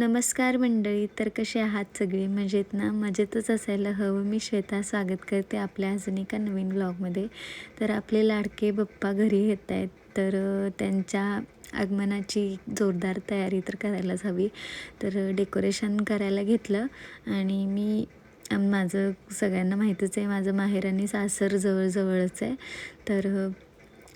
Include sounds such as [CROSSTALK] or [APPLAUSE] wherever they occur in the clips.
नमस्कार मंडळी तर कसे आहात सगळे? मजेत ना? मजेतच असायला हवं. मी श्वेता स्वागत करते आपल्या अजून एका नवीन ब्लॉगमध्ये तर आपले लाडके बप्पा घरी येत आहेत तर त्यांच्या आगमनाची जोरदार तयारी तर करायलाच हवी. तर डेकोरेशन करायला घेतलं आणि मी माझं सगळ्यांना माहीतच आहे माझं माहेर आणि सासर जवळजवळच आहे. तर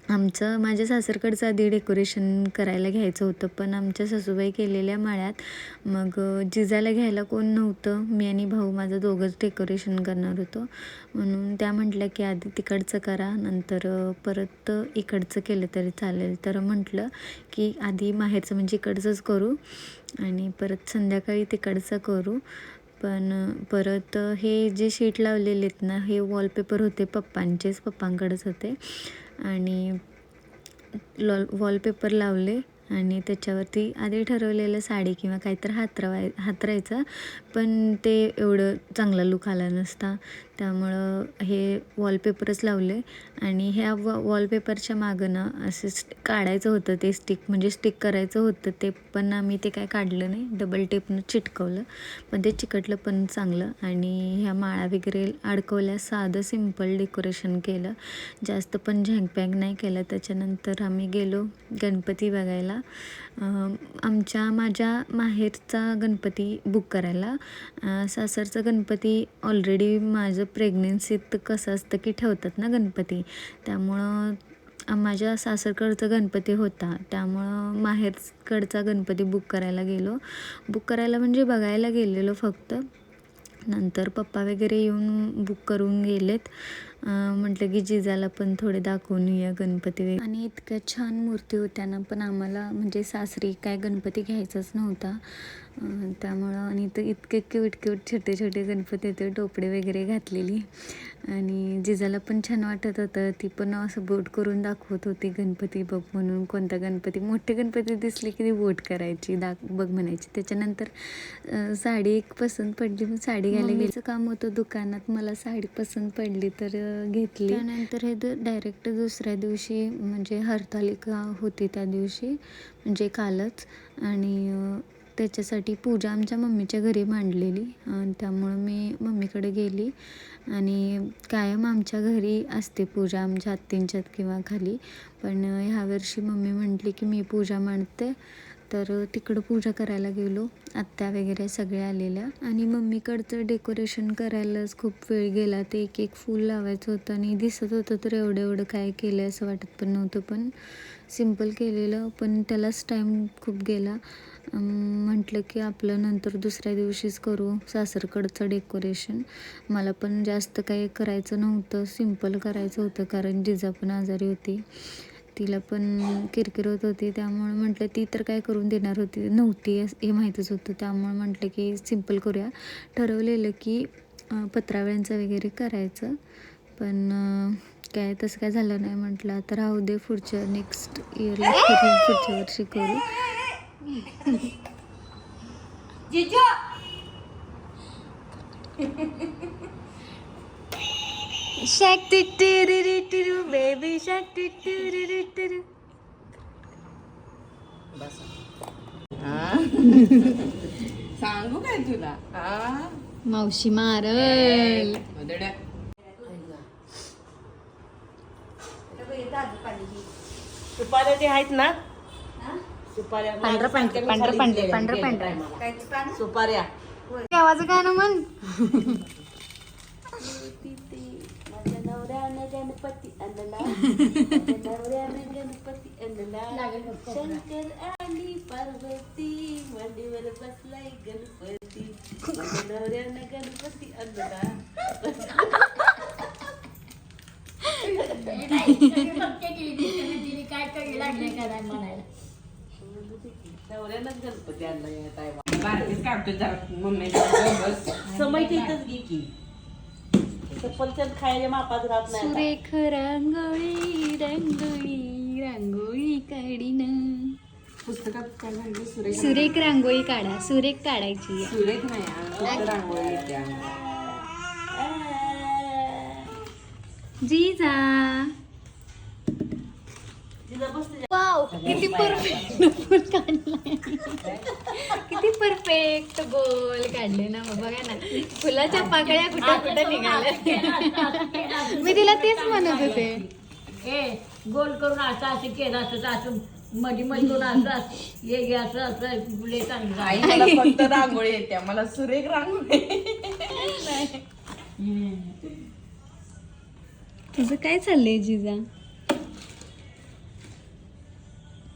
आमचं माझ्या सासरकडचं आधी डेकोरेशन करायला घ्यायचं होतं पण आमच्या सासूबाई केलेल्या माळ्यात मग जिजाला घ्यायला कोण नव्हतं. मी आणि भाऊ माझं दोघंच डेकोरेशन करणार होतो. म्हणून त्या म्हटल्या की आधी तिकडचं करा नंतर परत इकडचं केलं तरी चालेल. तर म्हटलं की आधी माहेरचं म्हणजे इकडचंच करू आणि परत संध्याकाळी तिकडचं करू. पण परत हे जे शीट लावलेले आहेत ना हे वॉलपेपर होते पप्पांचेच पप्पांकडेच होते. आणि लॉल वॉलपेपर लावले. आणि त्याच्यावरती आधी ठरवलेलं साडी किंवा काहीतरी हातरवाय हातरायचं पण ते एवढं चांगला लुक आला नसता. त्यामुळं हे वॉलपेपरच लावले. आणि ह्या वॉ वॉलपेपरच्या मागं ना असं काढायचं होतं ते स्टिक म्हणजे स्टिक करायचं होतं ते पण आम्ही ते काय काढलं नाही. डबल टेपनं चिटकवलं. पण ते चिकटलं पण चांगलं. आणि ह्या माळा वगैरे अडकवल्या साधं सिंपल डेकोरेशन केलं. जास्त पण झँगपँग नाही केलं. त्याच्यानंतर आम्ही गेलो गणपती बघायला. मला आमच्या माझ्या माहेरचा गणपती बुक करायला. सासरचं सासरचा गणपती ऑलरेडी माझं प्रेग्नेन्सीत कसं असतं की ठेवतात ना गणपती. त्यामुळं माझ्या सासरकडचा गणपती होता. त्यामुळं माहेरकडचा गणपती बुक करायला गेलो. बुक करायला म्हणजे बघायला गेलेलो फक्त. नंतर पप्पा वगैरे येऊन बुक करून गेलेत. म्हटलं की जिजाला पण थोडे दाखवून येऊया गणपती आणि इतक्या छान मूर्ती होत्या ना पण आम्हाला म्हणजे सासरी काय गणपती घ्यायचाच नव्हता. त्यामुळं आणि इथं इतके क्यूट क्यूट छोटे छोटे गणपती होते टोपडे वगैरे घातलेली. आणि जिजाला पण छान वाटत होतं. ती पण असं बोट करून दाखवत होती गणपती बघ म्हणून कोणता गणपती मोठे गणपती दिसले की ती बोट करायची दाख बघ म्हणायची. त्याच्यानंतर साडी एक पसंत पडली साडी घ्यायला गेलं. काम होतं दुकानात मला साडी पसंत पडली तर घेतली. त्यानंतर हे डायरेक्ट दुसऱ्या दिवशी म्हणजे हरतालिका होती त्या दिवशी म्हणजे कालच. आणि त्याच्यासाठी पूजा आमच्या मम्मीच्या घरी मांडलेली. त्यामुळं मी मम्मीकडे गेली. आणि कायम आमच्या घरी असते पूजा आमच्या आत्तींच्यात किंवा खाली. पण ह्यावर्षी मम्मी म्हटली की मी पूजा मांडते. तर तिकडं पूजा करायला गेलो. आत्या वगैरे सगळ्या आलेल्या. आणि मम्मीकडचं डेकोरेशन करायलाच खूप वेळ गेला. ते एक एक फूल लावायचं होतं आणि दिसत होतं तर एवढं एवढं काय केलं आहे असं वाटत पण नव्हतं. पण सिंपल केलेलं. पण त्यालाच टाईम खूप गेला. म्हटलं की आपलं नंतर दुसऱ्या दिवशीच करू सासरकडचं डेकोरेशन मला पण जास्त काही करायचं नव्हतं. सिंपल करायचं होतं कारण जिजा पण आजारी होती. तिला पण किरकिर होत होती. त्यामुळे म्हटलं ती तर काय करून देणार होती नव्हती हे माहीतच होतं. त्यामुळे म्हटलं की सिंपल करूया. ठरवलेलं की अं, पत्रावळ्यांचं वगैरे करायचं. पण काय तसं काय झालं नाही म्हटलं. आता राहू दे पुढच्या नेक्स्ट इयरला करू पुढच्या वर्षी करू. Shack do do do do do do, baby shack do do do do do do. सांगू काय तुला? हा? मावशी मारल. सुपाऱ्या ते आहेत ना? सुपाऱ्या. पांढरं पांढरं पांढरं पांढरं पांढरं पांढरं. सुपाऱ्या. आवाज गाणं म्हण [LAUGHS] माझ्या नवऱ्यानं गणपती आणला नवऱ्यानं गणपती आणला शंकर आणि पार्वती मांडीवर बसलाय गणपती माझ्या नवऱ्यानं गणपती आणला नवऱ्यानं गणपती आणला या टायमा बारकीच काढतो जरा मम्मी बस समयच्या इथंच घे की सफरचंद खायला मापात राहत नाही. सुरेख रांगोळी रांगोळी रांगोळी काढीन. पुस्तकात काय सुरेख सुरेख रांगोळी. काढा सुरेख काढायची. सुरेख नाही फक्त रांगोळी येते. जिजा. वाव किती परफेक्ट फुल काढलाय किती परफेक्ट गोल काढले ना मग बघा ना. फुलाच्या पाकळ्या कुठे कुठे निघाल्या? मी तिला तेच म्हणत होते. ए गोल करून असं असं केलं असं असं मध्ये मध्ये करून असं असं हे घे असं असं लय चांगलं फक्त रांगोळी येत्या. मला सुरेख रांगोळी. तुझं काय चाललंय जिजा?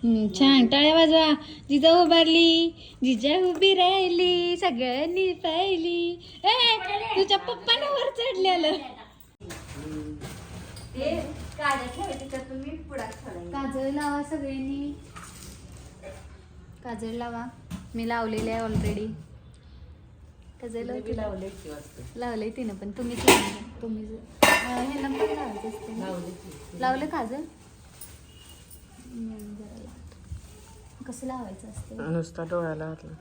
छान. टाळ्या वाजवा. जिजा उभारली. जिजा उभी राहिली. सगळ्यांनी पाहिली. ए तुझ्या पप्पानं वर चढलेलं. काजळ लावा सगळ्यांनी. काजळ लावा. मी लावलेले आहे ऑलरेडी काजळ लावले लावलंय तिनं पण तुम्हीच लावलं. तुम्ही ह्याला पण लावायचं. लावलं काजळ. कसं लावायचं असतं? नुसता डोळ्याला घातला.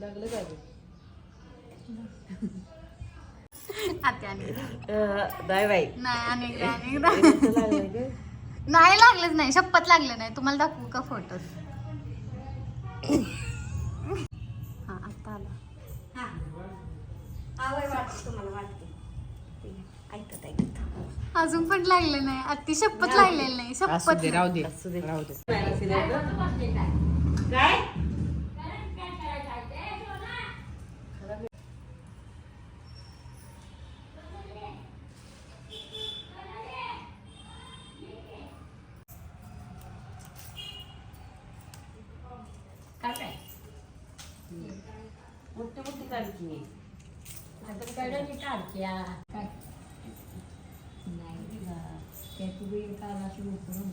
लागलं काय आत्याने बाय बाय नाही अनेकदा अनेकदा नाही लागलंच नाही. शपथ लागलं नाही. तुम्हाला दाखवू का फोटो हा आता आला. अजून पण लागलं नाही. अति शपथ लागलेलं नाही. असू शपथ दे. राहू दे. राहू दे. काय? काय मोठी मोठी काय? नाही बा. त्या तू बेल काढ अशी उकळून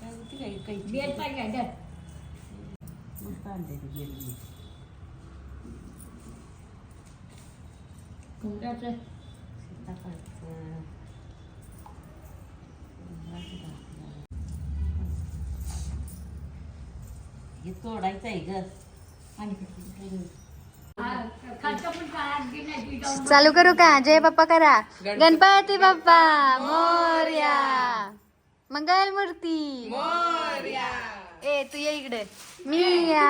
काय होती काय? काही बेल पाहिजे बेल हे तोडायचं आहे ग. आणि चालू करू का? जय बाप्पा करा. गणपती बाप्पा मोर्या. मंगल मूर्ती ए तू ये इकडे. मी या.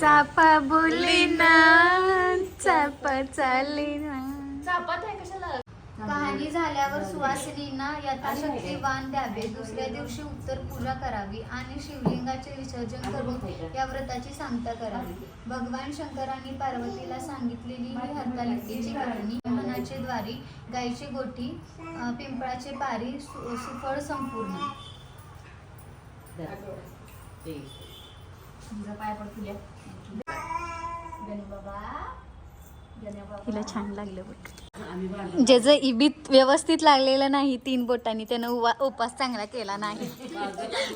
चापा बोलली ना चापा चालली ना कहाणी झाल्यावर सुवासिनींना यथाशक्तीवान द्यावे. दुसऱ्या दिवशी उत्तर पूजा करावी आणि शिवलिंगाचे विसर्जन करून या व्रताची सांगता करावी. भगवान शंकरांनी पार्वतीला सांगितलेली ही हरतालिकेची करणी मनाचे द्वारी गायची गोठी पिंपळाचे पारी सु- सुफळ संपूर्ण. हिला छान लागलं बघ. ज्याचं इबीत व्यवस्थित लागलेलं नाही तीन बोटांनी त्यानं उवा- उपास चांगला केला नाही.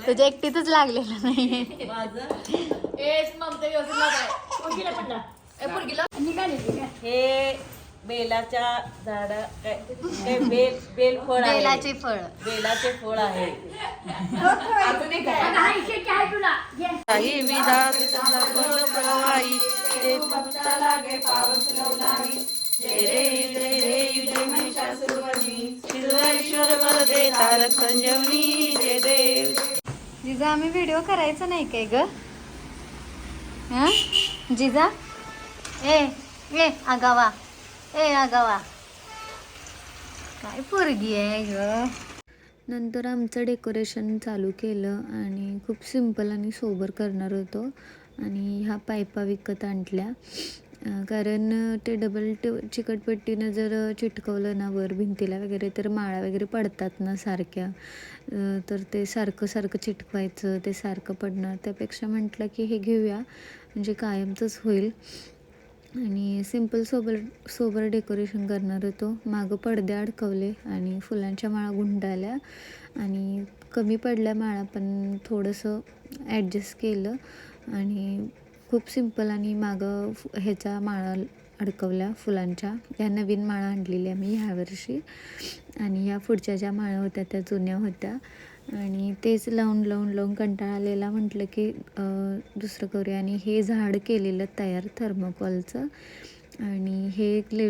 तुझ्या एकटीतच लागलेलं नाही हे बेलाच्या झाडा काय बेल बेल फळ आहे. बेलाचे फळ. बेलाचे फळ आहे. काही विधात फल प्रवाही. ते भक्त लागे पावस लावलाही जिजा आम्ही व्हिडिओ करायचा नाही काय ग? हा? जिजा? ए ए आगावा. ए आगावा. काय पोरगी आहे ग? नंतर आमचं डेकोरेशन चालू केलं आणि खूप सिंपल आणि सोबर करणार होतो. आणि ह्या पायपा विकत आणल्या. कारण ते डबल ट चिकटपट्टीनं जर चिटकवलं ना वर भिंतीला वगैरे तर माळा वगैरे पडतात ना सारख्या. तर ते सारखं सारखं चिटकवायचं ते सारखं पडणार त्यापेक्षा म्हटलं की हे घेऊया. म्हणजे कायमचंच होईल. आणि सिंपल सोबर सोबर डेकोरेशन करणार होतो. मागं पडदे अडकवले आणि फुलांच्या माळा गुंडाळल्या आणि कमी पडल्या माळा पण थोडंसं ॲडजस्ट केलं. आणि खूप सिंपल आणि मागं ह्याच्या माळा अडकवल्या फुलांच्या. या नवीन माळा आणलेल्या मी ह्यावर्षी आणि या पुढच्या ज्या माळा होत्या त्या जुन्या होत्या. आणि तेच लावून लावून लावून कंटाळा आलेला म्हटलं की दुसरं करूया. आणि हे झाड केलेलं तयार थर्मोकॉलचं. आणि हे एक ले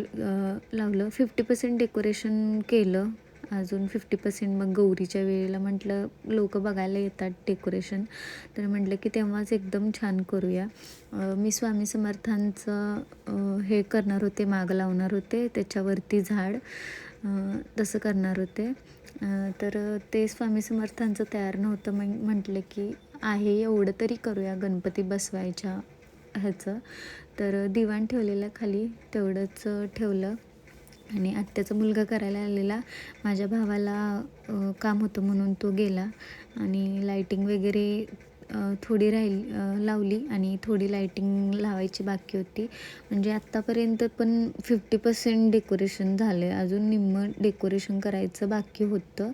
लावलं. फिफ्टी पर्सेंट डेकोरेशन केलं. अजून फिफ्टी पर्सेंट मग गौरीच्या वेळेला म्हटलं लोक बघायला येतात डेकोरेशन तर म्हटलं की तेव्हाच एकदम छान करूया. मी स्वामी समर्थांचं हे करणार होते माग लावणार होते त्याच्यावरती झाड तसं करणार होते. तर ते स्वामी समर्थांचं तयार नव्हतं मग म्हटलं की आहे एवढं तरी करूया गणपती बसवायच्या ह्याचं. तर दिवाण ठेवलेलं खाली तेवढंच ठेवलं. आणि आत्याचा मुलगा करायला आलेला. माझ्या भावाला काम होतं म्हणून तो गेला. आणि लाईटिंग वगैरे थोडी राहिली लावली आणि थोडी लाईटिंग लावायची बाकी होती. म्हणजे आत्तापर्यंत पण फिफ्टी पर्सेंट डेकोरेशन झालं आहे अजून निम्मं डेकोरेशन करायचं बाकी होतं.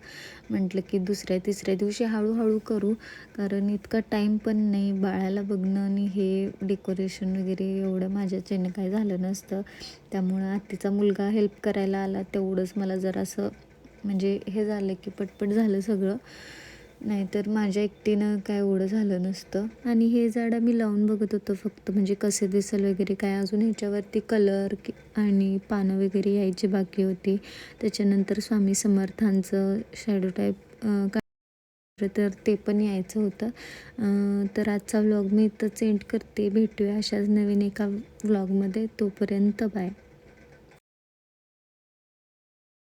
म्हटलं की दुसऱ्या तिसऱ्या दिवशी हळूहळू करू. कारण इतका टाईम पण नाही. बाळाला बघणं आणि हे डेकोरेशन वगैरे एवढं माझ्याच्याने काय झालं नसतं. त्यामुळं आत्तीचा मुलगा हेल्प करायला आला. तेवढंच मला जरासं म्हणजे हे झालं की पटपट झालं सगळं. नाहीतर माझ्या एकटीनं काय एवढं झालं नसतं. आणि हे झाड मी लावून बघत होतो फक्त म्हणजे कसे दिसेल वगैरे काय. अजून ह्याच्यावरती कलर आणि पानं वगैरे यायची बाकी होती. त्याच्यानंतर स्वामी समर्थांचं शॅडो टाईप तर ते पण यायचं होतं. तर आजचा व्लॉग मी इथंच एंड करते. भेटूया अशाच नवीन एका व्लॉगमध्ये तोपर्यंत बाय